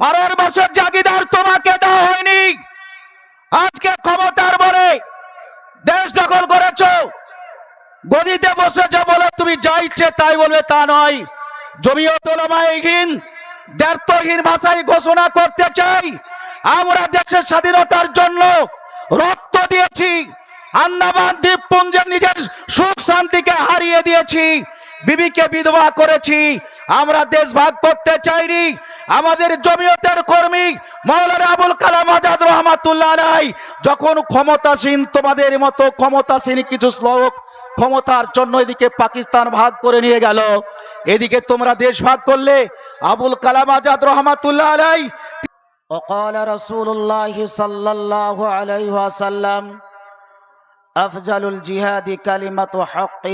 ভারতবর্ষের জাগিদার তোমাকে দেওয়া হয়নি। আজকে ক্ষমতার বলে দেশ দখল করেছ। গদিতে বসেছে বলে, তুমি যা ইচ্ছে তাই বলবে, তা নয়। জমিয়ত ওলামাহীন দ্ব্যর্থহীন ভাষায় ঘোষণা করতে চাই। আমরা দেশের স্বাধীনতার জন্য রক্ত দিয়েছি। আন্দামান দ্বীপপুঞ্জের নিজের সুখ শান্তিকে হারিয়ে দিয়েছি। বিবিকে বিধবা করেছি। আমরা দেশ ভাগ করতে চাইনি। আমাদের জমিয়তের কর্মী মাওলানা আবুল কালাম আজাদ রহমাতুল্লাহ আলাই যখন ক্ষমতাসীন তোমাদের মতো ক্ষমতাসীন কিছু শ্লোক ক্ষমতার জন্য এদিকে পাকিস্তান ভাগ করে নিয়ে গেল এদিকে তোমরা দেশ ভাগ করলে আবুল কালাম আজাদ রহমাতুল্লাহ আলাই وقال رسول الله صلى الله عليه وسلم أفضل الجهاد كلمة حق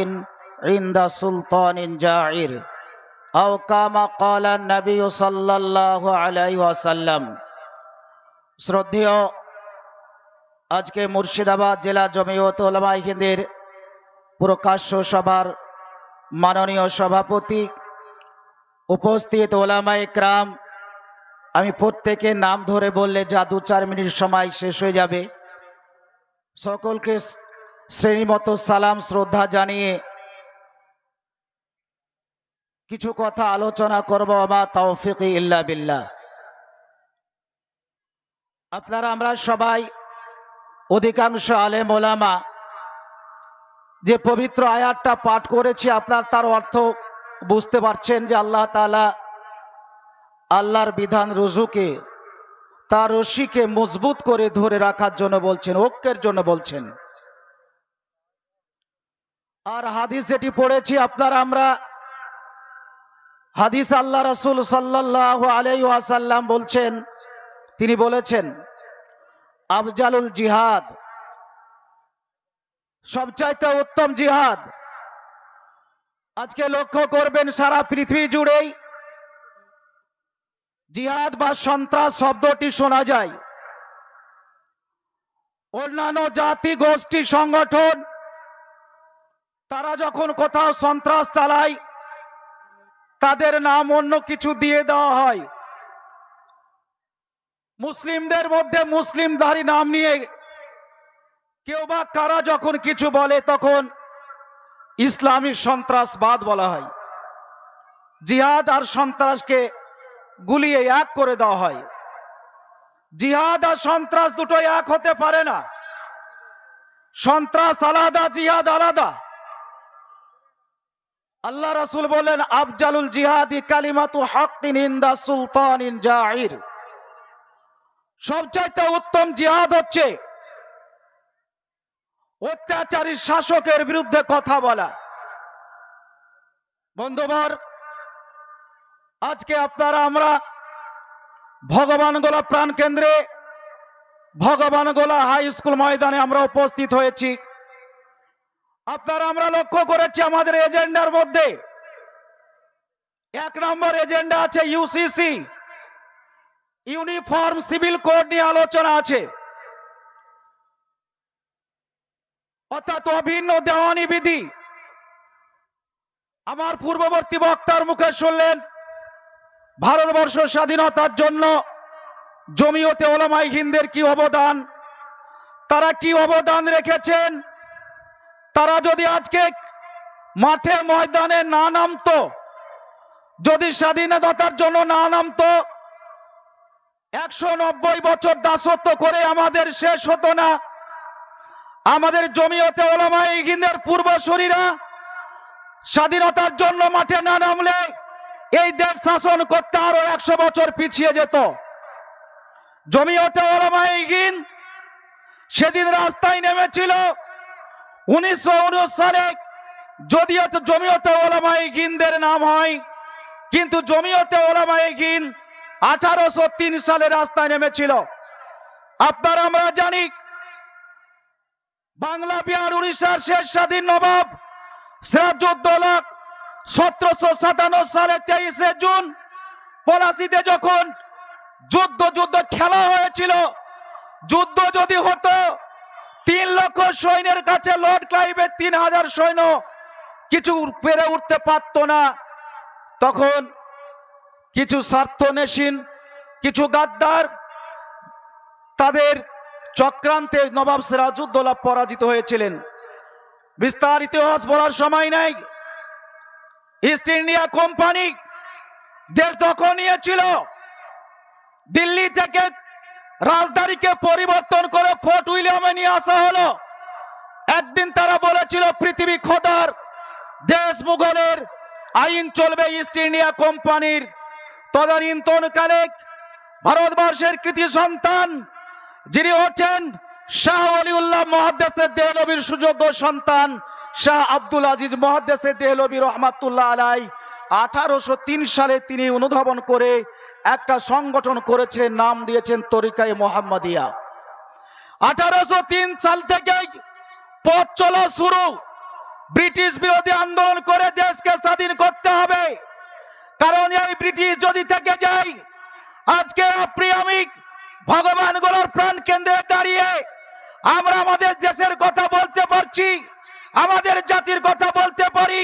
عند سلطان جاعر আও কামা কলা নবী সাল্লাহ আলাইসাল্লাম শ্রদ্ধেয় আজকে মুর্শিদাবাদ জেলা জমিয়ত ওলামাই হিন্দের প্রকাশ্য সভার মাননীয় সভাপতি উপস্থিত ওলামাই ক্রাম আমি প্রত্যেকে নাম ধরে বললে যা দু চার মিনিট সময় শেষ হয়ে যাবে। সকলকে শ্রেণীমতো সালাম, শ্রদ্ধা জানিয়ে কিছু কথা আলোচনা করব আমার তৌফিক ইল্লা বিল্লাহ। আপনারা, আমরা সবাই অধিকাংশ আলেম ওলামা, যে পবিত্র আয়াতটা পাঠ করেছি, আপনার তার অর্থ বুঝতে পারছেন যে আল্লাহ তালা আল্লাহর বিধান রুজুকে, তার রশিকে মজবুত করে ধরে রাখার জন্য বলছেন, ঐক্যের জন্য বলছেন। আর হাদিস যেটি পড়েছি, আপনারা, আমরা হাদিস আল্লাহ রসুল সাল্লাহ আলাই আসাল্লাম বলছেন, তিনি বলেছেন, আফজালুল জিহাদ সবচাইতে উত্তম জিহাদ। আজকে লক্ষ্য করবেন সারা পৃথিবী জুড়েই জিহাদ বা সন্ত্রাস শব্দটি শোনা যায়। অন্যান্য জাতি, গোষ্ঠী, সংগঠন, তারা যখন কোথাও সন্ত্রাস চালায় তাদের নাম অন্য কিছু দিয়ে দেওয়া হয়। মুসলিমদের মধ্যে মুসলিম মুসলিমধারী নাম নিয়ে কেউ বা কারা যখন কিছু বলে তখন ইসলামী সন্ত্রাসবাদ বলা হয়। জিহাদ আর সন্ত্রাসকে গুলিয়ে এক করে দেওয়া হয়। জিহাদ আর সন্ত্রাস দুটো এক হতে পারে না। সন্ত্রাস আলাদা, জিহাদ আলাদা। আল্লাহ রাসূল বলেন, আফজালুল জিহাদি কালিমাতু হাক্কিন ইনদা সুলতানিন জাহির সবচাইতে উত্তম জিহাদ হচ্ছে অত্যাচারী শাসকের বিরুদ্ধে কথা বলা। বন্ধুবর আজকে আপনারা, আমরা ভগবান গোলা প্রাণ কেন্দ্রে ভগবান গোলা হাই স্কুল ময়দানে আমরা উপস্থিত হয়েছি। আপনারা আমরা লক্ষ্য করেছি আমাদের এজেন্ডার মধ্যে। এক নম্বর এজেন্ডা আছে ইউসিসি ইউনিফর্ম সিভিল কোড নিয়ে আলোচনা আছে। অর্থাৎ অভিন্ন দেওয়ানি বিধি। আমার পূর্ববর্তী বক্তার মুখে শুনলেন, ভারতবর্ষ স্বাধীনতার জন্য জমিয়তে ওলামাই হিন্দের কি অবদান? তারা কি অবদান রেখেছেন? তারা যদি আজকে মাঠে ময়দানে না নামতো, যদি স্বাধীনতার জন্য না নামতো, একশো নব্বই বছর দাসত্ব করে আমাদের শেষ হতো না। আমাদের জমিয়তে ওলামাই হিন্দের পূর্বসূরীরা স্বাধীনতার জন্য মাঠে না নামলে এই দেশ শাসন করতে আরও একশো বছর পিছিয়ে যেত। জমিয়তে ওলামাইগিন সেদিন রাস্তায় নেমেছিল। উনিশশো উনিশ সালে যদিও তো জমিয়তে ওলামাইগিনদের নাম হয়, কিন্তু জমিয়তে ওলামাইগিন আঠারোশো তিন সালে রাস্তায় নেমেছিল। আপনারা আমরা জানি, বাংলা বিহার, উড়িষ্যার শেষ স্বাধীন নবাব সিরাজউদ্দৌলা সতেরোশো সাতান্ন সালে তেইশে জুন, পলাশিতে যখন যুদ্ধ যুদ্ধ খেলা হয়েছিল, যুদ্ধ যদি হতো তিন লক্ষ সৈন্যের কাছে লর্ড ক্লাইভের তিন হাজার সৈন্য কিছু পেরে উঠতে পারতো না। তখন কিছু স্বার্থনেশীন, কিছু গাদ্দার তাদের চক্রান্তে নবাব সিরাজউদ্দৌলা পরাজিত হয়েছিলেন। বিস্তার ইতিহাস বলার সময় নেই। ইস্ট ইন্ডিয়া কোম্পানি দেশ দখল নিয়েছিল। দিল্লি থেকে রাজধানীকে পরিবর্তন করে ফোর্ট উইলিয়ামে নিয়ে আসা হলো। একদিন তারা বলেছিল, পৃথিবী খোদার দেশ মুঘলের আইন চলবে ইস্ট ইন্ডিয়া কোম্পানির তদানীন্তনকালে ভারতবর্ষের কৃতি সন্তান যিনি হচ্ছেন শাহ অলিউল্লাহ মহাদ্দেশের দেহলবির সুযোগ্য সন্তান শাহ আব্দুল আজিজ মহাদ্দেশের দেহলবী রহমাতুল্লাহ আলাই আঠারোশো তিন সালে তিনি অনুধাবন করে একটা সংগঠন করেছিলেন, নাম দিয়েছেন তরিকায় মোহাম্মদিয়া। আঠারোশো তিন সাল থেকে পথ চলা শুরু। ব্রিটিশ বিরোধী আন্দোলন করে দেশকে স্বাধীন করতে হবে। কারণ এই ব্রিটিশ যদি থেকে যাই আজকে আপনি আমি ভগবানগুলোর প্রাণ কেন্দ্রে দাঁড়িয়ে আমরা আমাদের দেশের কথা বলতে পারছি, আমাদের জাতির কথা বলতে পারি।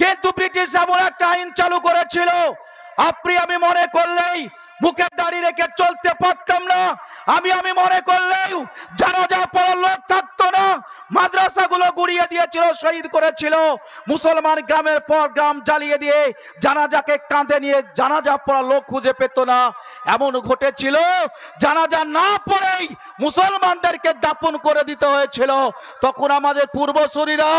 কিন্তু ব্রিটিশ এমন একটা আইন চালু করেছিল আপনি আমি মনে করলেই মুখের দাড়ি রেখে চলতে পারতাম না। আমি আমি মনে করলেও যারা যা পড়ার লোক থাকতো না, মাদ্রাসাগুলো গুড়িয়ে দিয়েছিল, শহীদ করেছিল। মুসলমান গ্রামের পর গ্রাম জ্বালিয়ে দিয়ে জানাজাকে কাঁধে নিয়ে জানাজা পড়া লোক খুঁজে পেত না। এমন ঘটেছিল, জানাজা না পড়েই মুসলমানদেরকে দাপন করে দিতে হয়েছিল। তখন আমাদের পূর্বসূরীরা,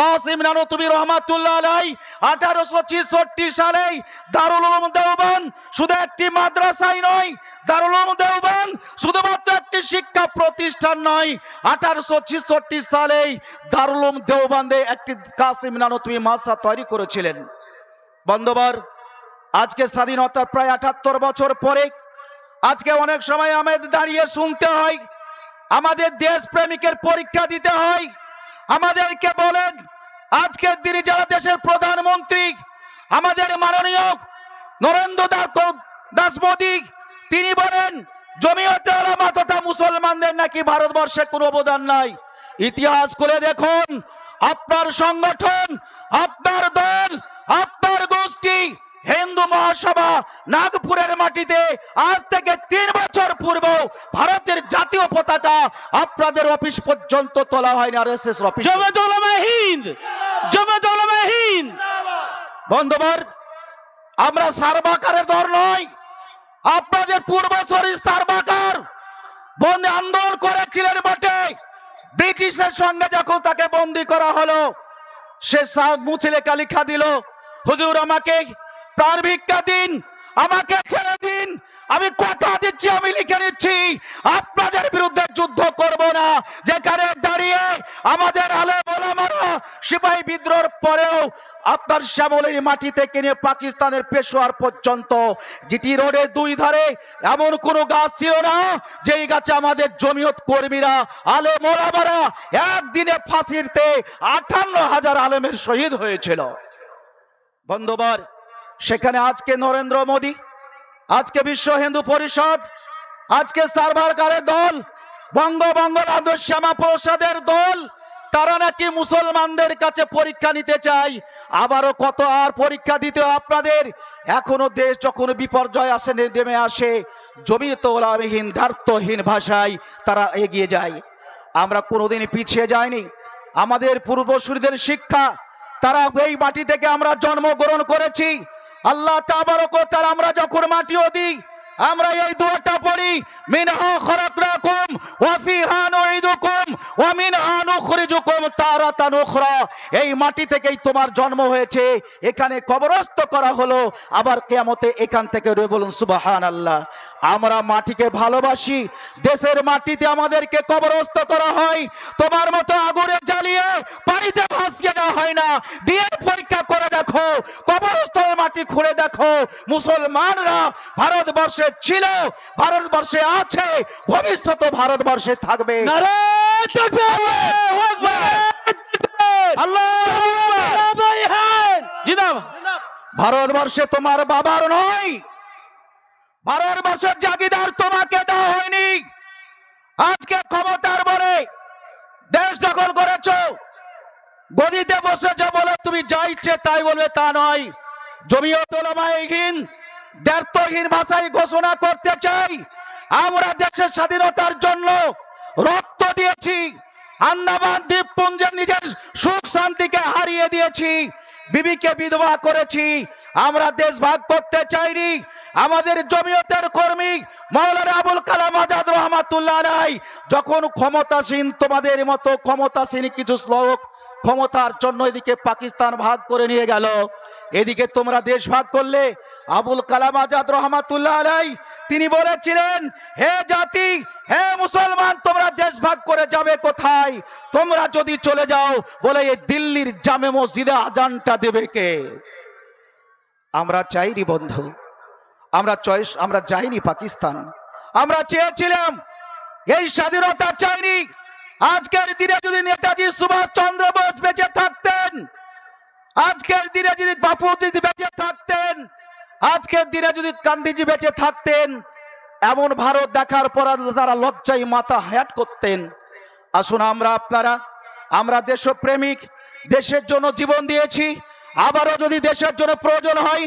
কাসিম নানতুবি রহমাতুল্লাহ আলাই, আঠারোশো ছিষট্টি সালে দারুল দেওবান শুধু একটি মাদ্রাসাই নয়, দারুল দেওবান শুধুমাত্র একটি শিক্ষা প্রতিষ্ঠান নয়, আঠারোশো ছিষট্টি সালেই দারুল দেওবান্দে একটি কাসিম নানতুবি মাসা তৈরি করেছিলেন। বন্ধবার আজকে স্বাধীনতার প্রায় আটাত্তর বছর পরে আজকে অনেক সময় আমাদের দাঁড়িয়ে শুনতে হয়, আমাদের দেশ প্রেমিকের পরীক্ষা দিতে হয়, আমাদেরকে বলেন আজকের দিনে যারা দেশের প্রধানমন্ত্রী, আমাদের মাননীয় নরেন্দ্র দাস মোদী, তিনি বলেন, জমিয়তে আলামা তথা মুসলমানদের নাকি ভারতবর্ষে কোনো অবদান নাই। ইতিহাস করে দেখুন, আপনার সংগঠন, আপনার দল, আপনার গোষ্ঠী হিন্দু মহাসভা নাগপুরের মাটিতে আজ থেকে তিন বছর পূর্ব ভারতের জাতীয় পতাকা আপনাদের অফিস পর্যন্ত তোলা হয়নি R S S office Hind! Hind! বন্ধুবার আমরা সার্বাকারের দল নয় আপনাদের পূর্বসরী সার্বাকার বন্দী আন্দোলন করেছিলেন বটে। ব্রিটিশের সঙ্গে যখন তাকে বন্দি করা হলো সে সা- মুছে লেখা লিখা দিল। হুজুর আমাকে প্রাণ ভিক্ষা দিন, আমাকে ছেড়ে দিন। আমি কথা দিচ্ছি, আমি লিখে নিচ্ছি, আপনাদের বিরুদ্ধে যুদ্ধ করব না। যেখানে দাঁড়িয়ে আমাদের আলে বলামারা সিপাহী বিদ্রোহের পরেও আপনার শ্যামলের মাটি থেকে নিয়ে পাকিস্তানের পেশোয়ার পর্যন্ত জিটি রোডের দুই ধারে এমন কোনো গাছ ছিল না, যেই গাছে আমাদের জমিয়ত কর্মীরা, আলে মোলামারা একদিনে ফাঁসিতে আটান্ন হাজার আলেমের শহীদ হয়েছিল। বন্ধুবার সেখানে আজকে নরেন্দ্র মোদী, আজকে বিশ্ব হিন্দু পরিষদ, আজকে সার্ভারকারের দল বঙ্গবঙ্গবন্ধু শ্যামা প্রসাদের দল, তারা নাকি মুসলমানদের কাছে পরীক্ষা নিতে চায়। আবারও কত আর পরীক্ষা দিতে আপনাদের? এখনও দেশ যখন বিপর্যয় আসে, নেমে আসে, জমি ওলামহীন ধার্থহীন ভাষায় তারা এগিয়ে যায়। আমরা কোনোদিন পিছিয়ে যাইনি। আমাদের পূর্বসূরীদের শিক্ষা, তারা এই মাটি থেকে আমরা জন্মগ্রহণ করেছি। আল্লাহ তাবারক আমরা যখন মাটিও দিই, আমরা এই দোয়াটা পড়ি, মিনহা খরাকনাকুম, ওয়া ফিহা নুঈদুকুম, ওয়া মিনহা নুখরিজুকুম তারাতান উখরা। এই মাটি থেকেই তোমার জন্ম হয়েছে, এখানে কবরস্থ করা হলো, আবার কিয়ামতে এখান থেকে রয়ে বলুন সুবহানাল্লাহ। আমরা মাটিকে ভালোবাসি, দেশের মাটিতে আমাদেরকে কবরস্থ করা হয়, তোমার মতো আগুনে জ্বালিয়ে পানিতে ভাসিয়ে দেওয়া হয় না, বিয়ের করে দেখো কবরস্থলের মাটি খুঁড়ে দেখো মুসলমানরা ভারতবর্ষে ছিল ভারতবর্ষে আছে ভবিষ্যৎ ভারতবর্ষে থাকবে। ভারতবর্ষে তোমার বাবার নয় ভারতবর্ষের জাগিদার তোমাকে দেওয়া হয়নি। আজকে ক্ষমতার বলে দেশ দখল করেছ গদিতে বসেছে বলে, তুমি যা ইচ্ছে তাই বলবে, তা নয়। জমিয়ত ওলামায়ে হিন্দ দ্ব্যর্থহীন ভাষায় ঘোষণা করতে চাই। আমরা দেশের স্বাধীনতার জন্য রক্ত দিয়েছি। আন্দামান দ্বীপপুঞ্জের নিজের সুখ শান্তিকে হারিয়ে দিয়েছি। বিবিকে বিধবা করেছি। আমরা দেশ ভাগ করতে চাইনি। আমাদের জমিয়তের কর্মী মাওলানা আবুল কালাম আজাদ রহমাতুল্লাহ যখন ক্ষমতাসীন, তোমাদের মতো ক্ষমতাসীন কিছু শ্লোক ক্ষমতার জন্য এদিকে পাকিস্তান ভাগ করে নিয়ে গেল। এদিকে তোমরা দেশ ভাগ করলে আবুল কালাম আজাদ রহমাতুল্লাহ আলাই, তিনি বলেছিলেন, হে জাতি, হে মুসলমান, তোমরা দেশ ভাগ করে যাবে কোথায়? তোমরা যদি চলে যাও, বলে এই দিল্লির জামে মসজিদে আজানটা দেবে কে? আমরা চাইনি বন্ধু, আমরা চয়েস, আমরা যাইনি পাকিস্তান। আমরা চেয়েছিলাম, এই স্বাধীনতা চাইনি আজকের দিনে যদি নেতাজি সুভাষ চন্দ্র বোস বেঁচে থাকতেন, আজকের দিনে যদি বাপু যদি বেঁচে থাকতেন, আজকের দিনে যদি গান্ধীজি বেঁচে থাকতেন, এমন ভারত দেখার পর তারা লজ্জায় মাথা হ্যাট করতেন। আসুন আমরা আপনারা, আমরা দেশপ্রেমিক, দেশের জন্য জীবন দিয়েছি, আবারও যদি দেশের জন্য প্রয়োজন হয়,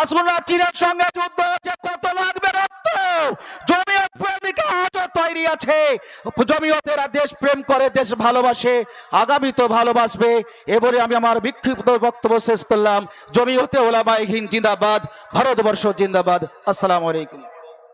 আসুন না চীনের সঙ্গে যুদ্ধ হচ্ছে কত লাগবে রক্ত? জমিয়ত প্রেমিকা আজও তৈরি আছে। জমিয়তেরা দেশ প্রেম করে, দেশ ভালোবাসে, আগামী তো ভালোবাসবে। এবারে আমি আমার বিক্ষিপ্ত বক্তব্য শেষ করলাম। জমিয়তে ওলামাই হিন্দ জিন্দাবাদ, ভারতবর্ষ জিন্দাবাদ। আসসালামু আলাইকুম।